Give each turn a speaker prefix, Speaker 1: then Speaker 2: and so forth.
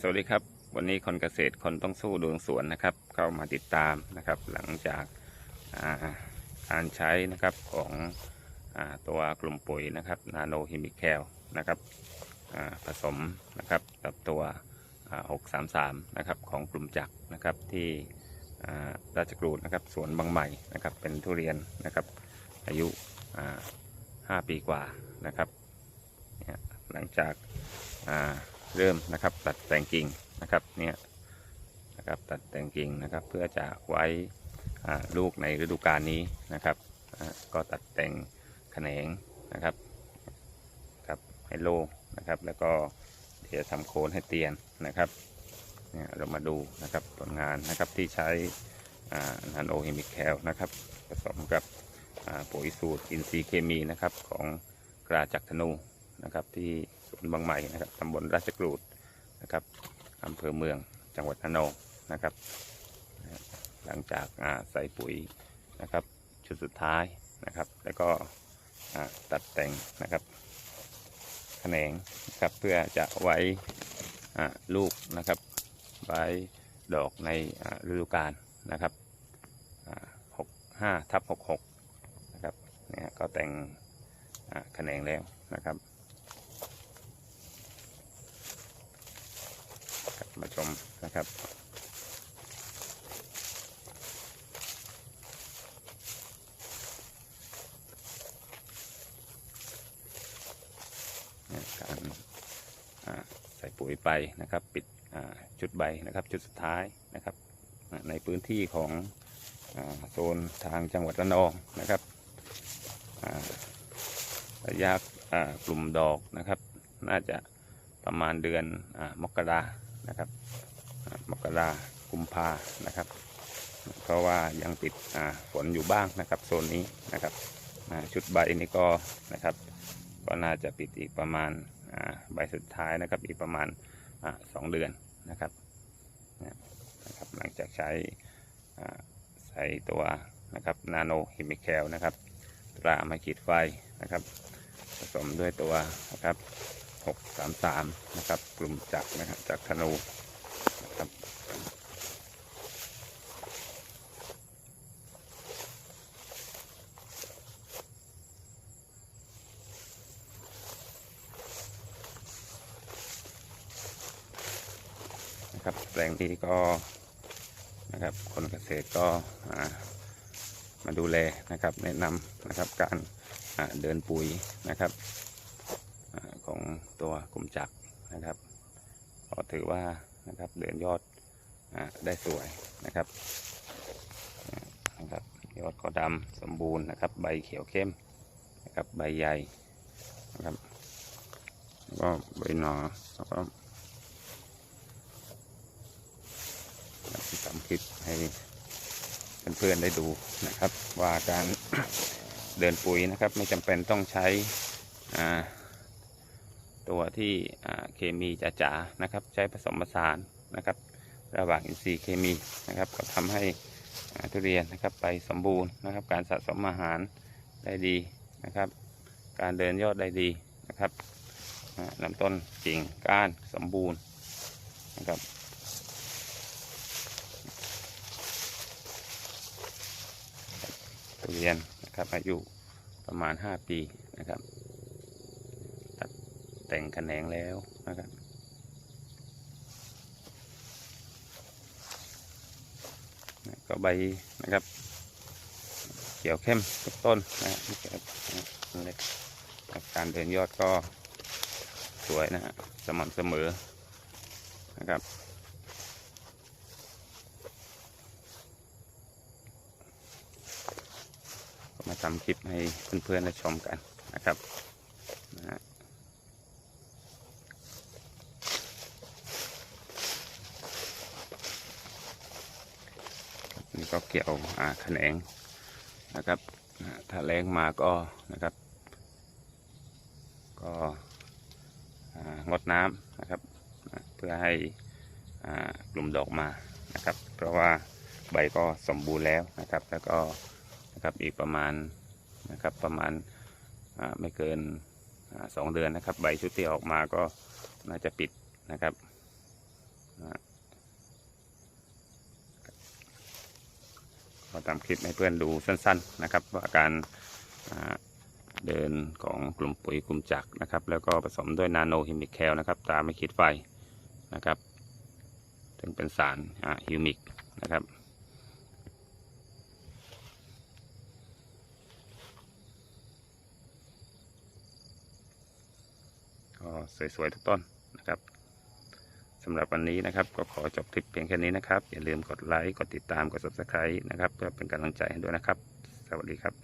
Speaker 1: สวัสดีครับ วันนี้คนเกษตรคนต้องสู้ดวงสวนนะครับ เข้ามาติดตามนะครับ หลังจากการใช้นะครับของอตัวกลุ่มปุ๋ยนะครับนาโนฮิมิแคลนะครับผสมนะครับกับตัวอ่า633 นะครับของกลุ่มจักรนะครับที่ราชกรูดนะครับสวนบางใหม่นะครับเป็นทุเรียนนะครับอายุอ่าห้าปีกว่านะครับหลังจากอ่า เริ่มนะครับ ตัดแต่งกิ่งนะครับเนี่ยนะครับตัดแต่งกิ่งนะครับ เพื่อจะไว้อ่าลูกในฤดูกาลนี้นะครับก็ตัดแต่งแขนงนะครับครับให้โล่งนะครับ แล้วก็เดี๋ยวทำโคนให้เตียนนะครับเนี่ยเรามาดูนะครับผลงานนะครับที่ใช้นาโนเฮมิคแคลนะครับ ผสมกับปุ๋ยสูตรอินทรีย์เคมีนะครับของกราจักรธนู นะครับที่สวนบางใหม่นะครับตำบลราชกรูดนะครับอำเภอเมืองจังหวัดระนองนะครับ หลังจากใส่ปุ๋ยนะครับชุดสุดท้ายนะครับ แล้วก็ตัดแต่งนะครับแขนงนะครับเพื่อจะไว้ลูกนะครับ ไว้ดอกในฤดูกาลนะครับหกห้าทับหกหกนะครับเนี่ยก็แต่งแขนงแล้วนะครับ ครับ มาชมนะครับการใส่ปุ๋ยไปนะครับ ปิดชุดใบนะครับชุดสุดท้ายนะครับในพื้นที่ของอโซนทางจังหวัดระนองนะครับระยะกลุ่มดอกนะครับ น่าจะประมาณเดือนอมกรา นะครับมกรากุมภานะครับ เพราะว่ายังติดฝนอยู่บ้างนะครับโซนนี้นะครับชุดใบนี้ก็นะครับก็น่าจะปิดอีกประมาณใบสุดท้ายนะครับอีกประมาณสองเดือนนะครับนะครับ หลังจากใช้ใส่ตัวนะครับนาโนฮิมิแคลนะครับตราไมาขีดไฟนะครับ ผสมด้วยตัวนะครับ 633 นะครับ กลุ่มจักรนะครับจากธนูนะครับนะครับแปลงนี้ก็นะครับคนเกษตรก็อ่ามาดูแลนะครับ แนะนำนะครับการเดินปุ๋ยนะครับ ของตัวกลุ่มจักรนะครับก็ถือว่านะครับเดินยอดอได้สวยนะครับนะครับยอดก็ดำสมบูรณ์นะครับ ใบเขียวเข้มนะครับใบใหญ่นะครับแล้วก็ใบหนอแล้วก็ทำคลิปให้เพื่อนๆได้ดูนะครับ ว่าการเดินปุ๋ยนะครับ ไม่จำเป็นต้องใช้อ่า ตัวที่เคมีจ๋าๆนะครับ ใช้ผสมผสานนะครับ ระหว่างอินทรีย์เคมีนะครับ ก็ทำให้ทุเรียนนะครับไปสมบูรณ์นะครับ การสะสมอาหารได้ดีนะครับ การเดินยอดได้ดีนะครับอ่าลำต้นกิ่งก้านสมบูรณ์นะครับทุเรียนนะครับอายุประมาณ 5 ปีนะครับ แต่งแขนงแล้วนะครับก็ใบนะครับ เขียวเข้มทุกต้นนะฮะนี่ครับเล็กการเดินยอดก็สวยนะฮะสม่ำเสมอนะครับมาทำคลิปให้เพื่อนๆได้ชมกันนะครับนะฮะ ก็เกี่ยวแขนงนะครับถ้าแรงมาก็นะครับ ก็งดน้ำนะครับ เพื่อให้กลุ่มดอกมานะครับ เพราะว่าใบก็สมบูรณ์แล้วนะครับ แล้วก็นะครับอีกประมาณนะครับประมาณไม่เกินสองเดือนนะครับ ใบชุดที่ออกมาก็น่าจะปิดนะครับ ก็ตามคลิปให้เพื่อนดูสั้นๆนะครับ ว่าการเดินของกลุ่มปุ๋ยกลุ่มจักนะครับ แล้วก็ผสมด้วยนาโนฮิมิกแคลนะครับตามไม่คิดไฟนะครับถึงเป็นสารฮิวมิกนะครับก็สวยๆทุกต้นนะครับ สำหรับวันนี้นะครับ ก็ขอจบคลิปเพียงแค่นี้นะครับ อย่าลืมกดไลค์ กดติดตาม กด subscribe นะครับ เพื่อเป็นกำลังใจให้ด้วยนะครับ สวัสดีครับ